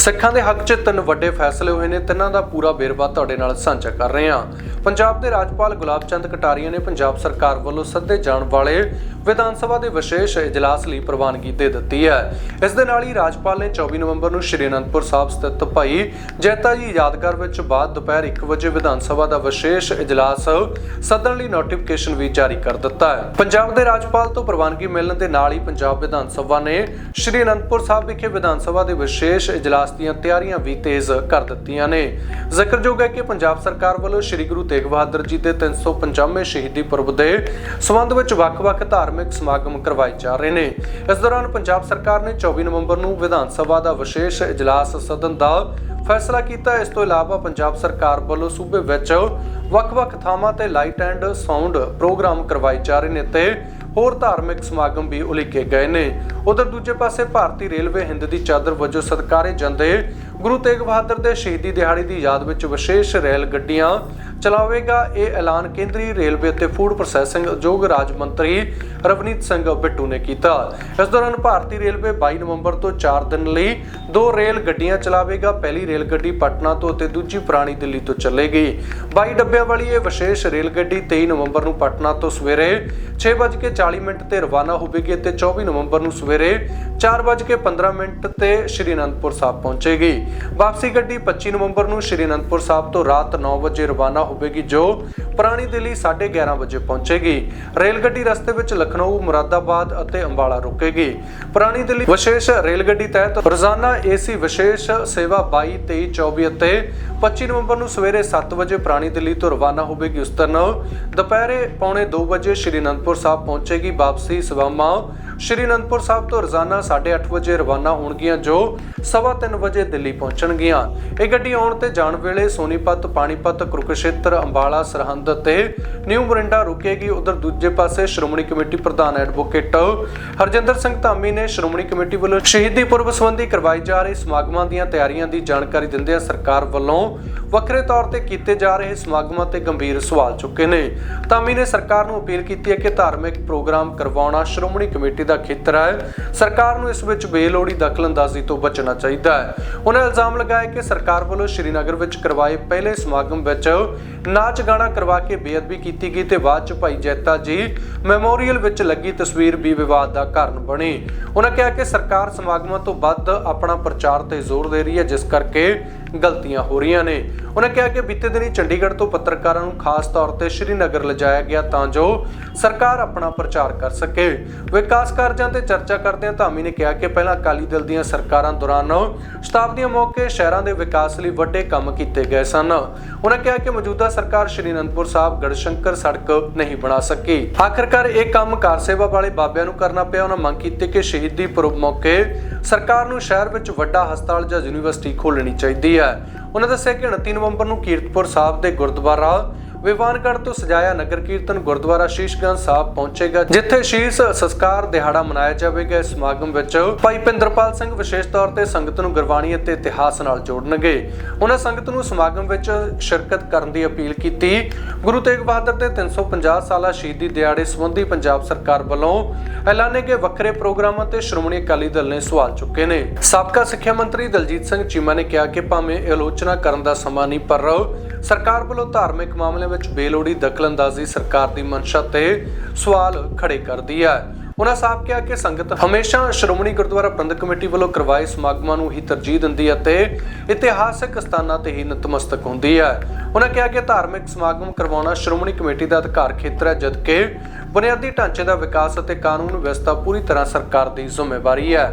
ਸਿੱਖਾਂ ਦੇ ਹੱਕ 'ਚ ਤਿੰਨ ਵੱਡੇ ਫੈਸਲੇ ਹੋਏ ਨੇ, ਤਿੰਨਾਂ ਦਾ ਪੂਰਾ ਵੇਰਵਾ ਤੁਹਾਡੇ ਨਾਲ ਸਾਂਝਾ ਕਰ ਰਹੇ ਹਾਂ। ਪੰਜਾਬ ਦੇ ਰਾਜਪਾਲ ਗੁਲਾਬ ਚੰਦ ਕਟਾਰੀਆ ਨੇ ਪੰਜਾਬ ਸਰਕਾਰ ਵੱਲੋਂ ਸੱਦੇ ਜਾਣ ਵਾਲੇ ਵਿਧਾਨ ਸਭਾ ਦੇ ਵਿਸ਼ੇਸ਼ ਇਜਲਾਸ ਲਈ ਪ੍ਰਵਾਨਗੀ ਦੇ ਦਿੱਤੀ ਹੈ। ਇਸ ਦੇ ਨਾਲ ਹੀ ਰਾਜਪਾਲ ਨੇ 24 ਨਵੰਬਰ ਨੂੰ ਸ਼੍ਰੀ ਅਨੰਦਪੁਰ ਸਾਹਿਬ ਸਥਿਤ ਭਾਈ ਜੈਤਾ ਜੀ ਯਾਦਗਾਰ ਵਿੱਚ ਬਾਅਦ ਦੁਪਹਿਰ 1 ਵਜੇ ਵਿਧਾਨ ਸਭਾ ਦਾ ਵਿਸ਼ੇਸ਼ ਇਜਲਾਸ ਸੱਦਣ ਲਈ ਨੋਟੀਫਿਕੇਸ਼ਨ ਵੀ ਜਾਰੀ ਕਰ ਦਿੱਤਾ ਹੈ। ਪੰਜਾਬ ਦੇ ਰਾਜਪਾਲ ਤੋਂ ਪ੍ਰਵਾਨਗੀ ਮਿਲਣ ਦੇ ਨਾਲ ਹੀ ਪੰਜਾਬ ਵਿਧਾਨ ਸਭਾ ਨੇ ਸ਼੍ਰੀ ਅਨੰਦਪੁਰ ਸਾਹਿਬ ਵਿਖੇ ਵਿਧਾਨ ਸਭਾ ਦੇ ਵਿਸ਼ੇਸ਼ ਇਜਲਾਸ ਦੀਆਂ ਤਿਆਰੀਆਂ ਵੀ ਤੇਜ਼ ਕਰ ਦਿੱਤੀਆਂ ਨੇ। ਜ਼ਿਕਰਯੋਗ ਹੈ ਕਿ ਪੰਜਾਬ ਸਰਕਾਰ ਵੱਲੋਂ ਸ਼੍ਰੀ ਗੁਰੂ ਤੇਗ ਬਹਾਦਰ ਜੀ ਦੇ 350ਵੇਂ ਸ਼ਹੀਦੀ ਪੁਰਬ ਦੇ ਸਬੰਧ ਵਿੱਚ ਵੱਖ-ਵੱਖ ਧਾਰਮਿਕ ਸਮਾਗਮ ਕਰਵਾਏ ਜਾ ਰਹੇ ਨੇ। ਇਸ ਦੌਰਾਨ ਪੰਜਾਬ ਸਰਕਾਰ ਨੇ 24 ਨਵੰਬਰ ਨੂੰ ਵਿਧਾਨ ਸਭਾ ਦਾ ਵਿਸ਼ੇਸ਼ ਇਜਲਾਸ ਸਦਨ ਦਾ ਫੈਸਲਾ ਕੀਤਾ। ਇਸ ਤੋਂ ਇਲਾਵਾ ਪੰਜਾਬ ਸਰਕਾਰ ਵੱਲੋਂ ਸੂਬੇ ਵਿੱਚ ਵੱਖ-ਵੱਖ ਥਾਵਾਂ ਤੇ ਲਾਈਟ ਐਂਡ ਸਾਊਂਡ ਪ੍ਰੋਗਰਾਮ ਕਰਵਾਏ ਜਾ ਰਹੇ ਨੇ ਤੇ ਹੋਰ ਧਾਰਮਿਕ ਸਮਾਗਮ ਵੀ ਉਲੀਕੇ ਗਏ ਨੇ। ਉਧਰ ਦੂਜੇ ਪਾਸੇ ਭਾਰਤੀ ਰੇਲਵੇ ਹਿੰਦ ਦੀ ਚਾਦਰ ਵਜੋਂ ਸਤਕਾਰੇ ਜਾਂਦੇ ਗੁਰੂ ਤੇਗ ਬਹਾਦਰ ਦੇ ਸ਼ਹੀਦੀ ਦਿਹਾੜੀ ਦੀ ਯਾਦ ਵਿੱਚ ਵਿਸ਼ੇਸ਼ ਰੇਲ ਗੱਡੀਆਂ ਚਲਾਵੇਗਾ। ਇਹ ਐਲਾਨ ਕੇਂਦਰੀ ਰੇਲਵੇ ਅਤੇ ਫੂਡ ਪ੍ਰੋਸੈਸਿੰਗ ਉਦਯੋਗ ਰਾਜ ਮੰਤਰੀ ਰਵਨੀਤ ਸਿੰਘ ਬਿੱਟੂ ਨੇ ਕੀਤਾ। ਇਸ ਦੌਰਾਨ ਭਾਰਤੀ ਰੇਲਵੇ 22 ਨਵੰਬਰ ਤੋਂ 4 ਦਿਨ ਲਈ ਦੋ ਰੇਲ ਗੱਡੀਆਂ ਚਲਾਵੇਗਾ। ਪਹਿਲੀ ਰੇਲ ਗੱਡੀ ਪਟਨਾ ਤੋਂ ਅਤੇ ਦੂਜੀ ਪੁਰਾਣੀ ਦਿੱਲੀ ਤੋਂ ਚੱਲੇਗੀ। 22 ਡੱਬਿਆਂ ਵਾਲੀ ਇਹ ਵਿਸ਼ੇਸ਼ ਰੇਲ ਗੱਡੀ 23 ਨਵੰਬਰ ਨੂੰ ਪਟਨਾ ਤੋਂ ਸਵੇਰੇ 6:40 ਮਿੰਟ ਤੇ ਰਵਾਨਾ ਹੋਵੇਗੀ ਅਤੇ 24 ਨਵੰਬਰ ਨੂੰ ਸਵੇਰੇ 4:15 ਮਿੰਟ ਤੇ ਸ਼੍ਰੀ ਅਨੰਦਪੁਰ ਸਾਹਿਬ ਪਹੁੰਚੇਗੀ। ਵਾਪਸੀ ਗੱਡੀ 25 ਨਵੰਬਰ ਨੂੰ ਸ਼੍ਰੀ ਅਨੰਦਪੁਰ ਸਾਹਿਬ ਤੋਂ ਰਾਤ 9 ਵਜੇ ਰਵਾਨਾ ਹੋਵੇਗੀ, ਜੋ ਪੁਰਾਣੀ ਦਿੱਲੀ 11:30 ਵਜੇ ਪਹੁੰਚੇਗੀ। ਰੇਲ ਗੱਡੀ ਰਸਤੇ ਵਿੱਚ ਲਖਨਊ, ਮੁਰਾਦਾਬਾਦ ਅਤੇ ਅੰਬਾਲਾ ਰੁਕੇਗੀ। ਪੁਰਾਣੀ ਦਿੱਲੀ ਵਿਸ਼ੇਸ਼ ਰੇਲ ਗੱਡੀ ਤਹਿਤ ਰੋਜ਼ਾਨਾ ਏਸੀ ਵਿਸ਼ੇਸ਼ ਸੇਵਾ 22 23 24 ਅਤੇ 25 ਨਵੰਬਰ ਨੂੰ ਸਵੇਰੇ 7 ਵਜੇ ਪੁਰਾਣੀ ਦਿੱਲੀ ਤੋਂ ਰਵਾਨਾ ਹੋਵੇਗੀ। ਉਸ ਦਿਨ ਦੁਪਹਿਰੇ ਪੌਣੇ 2 ਵਜੇ ਸ਼੍ਰੀ ਅਨੰਦਪੁਰ ਸਾਹਿਬ ਪਹੁੰਚੇਗੀ। ਵਾਪਸੀ ਸਵਾਮਾ ਸ਼੍ਰੀ ਅਨੰਦਪੁਰ ਸਾਹਿਬ ਤੋਂ ਰੋਜ਼ਾਨਾ 8:30 ਵਜੇ ਰਵਾਨਾ ਹੋਣਗੀਆਂ, ਜੋ ਸਵਾ ਤਿੰਨ ਵਜੇ ਦਿੱਲੀ ਪਹੁੰਚਣਗੀਆਂ ਇਹ ਗੱਡੀ ਆਉਣ ਤੇ ਜਾਣ ਵੇਲੇ ਸੋਨੀਪਤ, ਪਾਣੀਪਤ, ਕੁਰੂਕਸ਼ੇਤਰ, ਅੰਬਾਲਾ, ਸਰਹੰਦ ਤੇ ਨਿਊ ਮੋਰਿੰਡਾ ਰੁਕੇਗੀ। ਉਧਰ ਦੂਜੇ ਪਾਸੇ ਸ਼੍ਰੋਮਣੀ ਕਮੇਟੀ ਪ੍ਰਧਾਨ ਐਡਵੋਕੇਟ ਹਰਜਿੰਦਰ ਸਿੰਘ ਧਾਮੀ ਨੇ ਸ਼੍ਰੋਮਣੀ ਕਮੇਟੀ ਵੱਲੋਂ ਸ਼ਹੀਦੀ ਪੁਰਬ ਸੰਬੰਧੀ ਕਰਵਾਈ ਜਾ ਰਹੀ ਸਮਾਗਮਾਂ ਦੀਆਂ ਤਿਆਰੀਆਂ ਦੀ ਜਾਣਕਾਰੀ ਦਿੰਦਿਆਂ ਸਰਕਾਰ ਵੱਲੋਂ ਵੱਖਰੇ ਤੌਰ ਤੇ ਕੀਤੇ ਜਾ ਰਹੇ ਸਮਾਗਮਾਂ ਤੇ ਗੰਭੀਰ ਸਵਾਲ ਚੁੱਕੇ ਨੇ। ਧਾਮੀ ਨੇ ਸਰਕਾਰ ਨੂੰ ਅਪੀਲ ਕੀਤੀ ਹੈ ਕਿ ਧਾਰਮਿਕ ਪ੍ਰੋਗਰਾਮ ਕਰਵਾਉਣਾ ਸ਼੍ਰੋਮਣੀ ਕਮੇਟੀ ਦਾ ਖੇਤਰ ਹੈ। ਸਰਕਾਰ ਨੂੰ ਇਸ ਵਿੱਚ ਬੇਲੋੜੀ ਦਖਲਅੰਦਾਜ਼ੀ ਤੋਂ ਬਚਣਾ ਚਾਹੀਦਾ ਹੈ। ਉਹਨਾਂ ਇਲਜ਼ਾਮ ਲਗਾਇਆ ਕਿ ਸਰਕਾਰ ਵੱਲੋਂ ਸ਼੍ਰੀਨਗਰ ਵਿੱਚ ਕਰਵਾਏ ਪਹਿਲੇ ਸਮਾਗਮ ਵਿੱਚ ਨਾਚ ਗਾਣਾ ਕਰਵਾ ਕੇ ਬੇਅਦਬੀ ਕੀਤੀ ਗਈ ਤੇ ਬਾਅਦ ਚ ਭਾਈ ਜੈਤਾ ਜੀ ਮੈਮੋਰੀਅਲ ਵਿੱਚ ਲੱਗੀ ਤਸਵੀਰ ਵੀ ਵਿਵਾਦ ਦਾ ਕਾਰਨ ਬਣੀ। ਉਹਨਾਂ ਕਿਹਾ ਕਿ ਸਰਕਾਰ ਸਮਾਗਮਾਂ ਤੋਂ ਵੱਧ ਆਪਣਾ ਪ੍ਰਚਾਰ ਤੇ ਜ਼ੋਰ ਦੇ ਰਹੀ ਹੈ, ਜਿਸ ਕਰਕੇ ਗਲਤੀਆਂ ਹੋ ਰਹੀਆਂ ਨੇ। ਉਹਨਾਂ ਕਿਹਾ ਕਿ ਬੀਤੇ ਦਿਨੀ ਚੰਡੀਗੜ੍ਹ ਤੋਂ ਪੱਤਰਕਾਰਾਂ ਨੂੰ ਖਾਸ ਤੌਰ ਤੇ ਸ਼੍ਰੀਨਗਰ ਲਿਜਾਇਆ ਗਿਆ ਤਾਂ ਜੋ ਸਰਕਾਰ ਆਪਣਾ ਪ੍ਰਚਾਰ ਕਰ ਸਕੇ। ਵਿਕਾਸ ਕਾਰਜਾਂ ਤੇ ਚਰਚਾ ਕਰਦਿਆਂ ਧਾਮੀ ਨੇ ਕਿਹਾ ਕਿ ਪਹਿਲਾਂ ਅਕਾਲੀ ਦਲ ਦੀਆਂ ਸਰਕਾਰਾਂ ਦੌਰਾਨ ਸ਼ਤਾਬਦੀਆਂ ਮੌਕੇ ਸ਼ਹਿਰਾਂ ਦੇ ਵਿਕਾਸ ਲਈ ਵੱਡੇ ਕੰਮ ਕੀਤੇ ਗਏ ਸਨ। ਉਹਨਾਂ ਕਿਹਾ ਕਿ ਮੌਜੂਦਾ ਸਰਕਾਰ ਸ਼੍ਰੀ ਅਨੰਦਪੁਰ ਸਾਹਿਬ ਗੜਸ਼ੰਕਰ ਸੜਕ ਨਹੀਂ ਬਣਾ ਸਕੀ। ਆਖਰਕਾਰ ਇਹ ਕੰਮ ਕਾਰ ਸੇਵਾ ਵਾਲੇ ਬਾਬਿਆਂ ਨੂੰ ਕਰਨਾ ਪਿਆ। ਉਹਨਾਂ ਮੰਗ ਕੀਤੀ ਕਿ ਸ਼ਹੀਦੀ ਪੁਰਬ ਮੌਕੇ ਸਰਕਾਰ ਨੂੰ ਸ਼ਹਿਰ ਵਿੱਚ ਵੱਡਾ ਹਸਪਤਾਲ ਜਾਂ ਯੂਨੀਵਰਸਿਟੀ ਖੋਲਣੀ ਚਾਹੀਦੀ ਹੈ। ਉਹਨਾਂ ਦੱਸਿਆ ਕਿ 29 ਨਵੰਬਰ ਨੂੰ ਕੀਰਤਪੁਰ ਸਾਹਿਬ ਦੇ ਗੁਰਦੁਆਰਾ ਵਿਵਾਨਗੜ੍ਹ ਤੋਂ ਸਜਾਇਆ ਨਗਰ ਕੀਰਤਨ ਗੁਰਦੁਆਰਾ ਸ਼ੀਸ਼ਗੰਜ ਸਾਹਿਬ ਪਹੁੰਚੇਗਾ, ਜਿੱਥੇ ਸ਼ੀਸ਼ ਸੰਸਕਾਰ ਦਿਹਾੜਾ ਮਨਾਇਆ ਜਾਵੇਗਾ। ਇਸ ਸਮਾਗਮ ਵਿੱਚ ਭਾਈ ਪਿੰਦਰਪਾਲ ਸਿੰਘ ਵਿਸ਼ੇਸ਼ ਤੌਰ ਤੇ ਸੰਗਤ ਨੂੰ ਗੁਰਬਾਣੀ ਅਤੇ ਇਤਿਹਾਸ ਨਾਲ ਜੋੜਨਗੇ। ਉਹਨਾਂ ਸੰਗਤ ਨੂੰ ਸਮਾਗਮ ਵਿੱਚ ਸ਼ਿਰਕਤ ਕਰਨ ਦੀ ਅਪੀਲ ਕੀਤੀ। ਗੁਰੂ ਤੇਗ ਬਹਾਦਰ ਦੇ 350 ਸਾਲਾ ਸ਼ਹੀਦੀ ਦਿਹਾੜੇ ਸੰਬੰਧੀ ਪੰਜਾਬ ਸਰਕਾਰ ਵੱਲੋਂ ਐਲਾਨੇ ਗਏ ਵੱਖਰੇ ਪ੍ਰੋਗਰਾਮਾਂ ਤੇ ਸ਼੍ਰੋਮਣੀ ਅਕਾਲੀ ਦਲ ਨੇ ਸਵਾਲ ਚੁੱਕੇ ਨੇ। ਸਾਬਕਾ ਸਿੱਖਿਆ ਮੰਤਰੀ ਦਲਜੀਤ ਸਿੰਘ ਚੀਮਾ ਨੇ ਕਿਹਾ ਕਿ ਭਾਵੇਂ ਆਲੋਚਨਾ ਕਰਨ ਦਾ ਸਮਾਂ ਨਹੀਂ, ਪਰ ਸਰਕਾਰ ਵੱਲੋਂ ਧਾਰਮਿਕ ਮਾਮਲਿਆਂ ਵਿੱਚ ਬੇਲੋੜੀ ਦਖਲਅੰਦਾਜ਼ੀ ਸਰਕਾਰ ਦੀ ਮਨਸ਼ਾ ਤੇ ਸਵਾਲ ਖੜੇ ਕਰਦੀ ਹੈ। ਉਹਨਾਂ ਸਾਫ਼ ਕਿਹਾ ਕਿ ਸੰਗਤ ਹਮੇਸ਼ਾ ਸ਼੍ਰੋਮਣੀ ਗੁਰਦੁਆਰਾ ਪ੍ਰਬੰਧਕ ਕਮੇਟੀ ਵੱਲੋਂ ਕਰਵਾਏ ਸਮਾਗਮਾਂ ਨੂੰ ਹੀ ਤਰਜੀਹ ਦਿੰਦੀ ਹੈ ਤੇ ਇਤਿਹਾਸਕ ਸਥਾਨਾਂ ਤੇ ਹੀ ਨਤਮਸਤਕ ਹੁੰਦੀ ਹੈ। ਉਹਨਾਂ ਕਿਹਾ ਕਿ ਧਾਰਮਿਕ ਸਮਾਗਮ ਕਰਵਾਉਣਾ ਸ਼੍ਰੋਮਣੀ ਕਮੇਟੀ ਦਾ ਅਧਿਕਾਰ ਖੇਤਰ ਹੈ, ਜਦਕਿ ਬੁਨਿਆਦੀ ਢਾਂਚੇ ਦਾ ਵਿਕਾਸ ਅਤੇ ਕਾਨੂੰਨ ਵਿਵਸਥਾ ਪੂਰੀ ਤਰ੍ਹਾਂ ਸਰਕਾਰ ਦੀ ਜ਼ਿੰਮੇਵਾਰੀ ਹੈ।